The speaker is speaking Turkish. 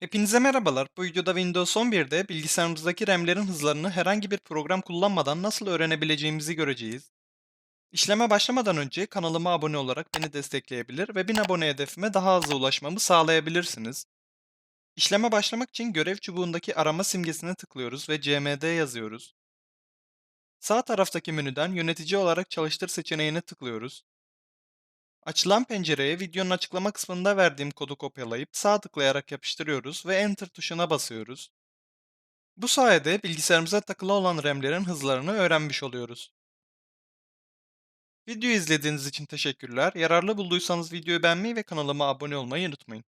Hepinize merhabalar. Bu videoda Windows 11'de bilgisayarımızdaki RAM'lerin hızlarını herhangi bir program kullanmadan nasıl öğrenebileceğimizi göreceğiz. İşleme başlamadan önce kanalıma abone olarak beni destekleyebilir ve 1000 abone hedefime daha hızlı ulaşmamı sağlayabilirsiniz. İşleme başlamak için görev çubuğundaki arama simgesine tıklıyoruz ve cmd yazıyoruz. Sağ taraftaki menüden yönetici olarak çalıştır seçeneğine tıklıyoruz. Açılan pencereye videonun açıklama kısmında verdiğim kodu kopyalayıp sağ tıklayarak yapıştırıyoruz ve Enter tuşuna basıyoruz. Bu sayede bilgisayarımıza takılı olan RAM'lerin hızlarını öğrenmiş oluyoruz. Video izlediğiniz için teşekkürler. Yararlı bulduysanız videoyu beğenmeyi ve kanalıma abone olmayı unutmayın.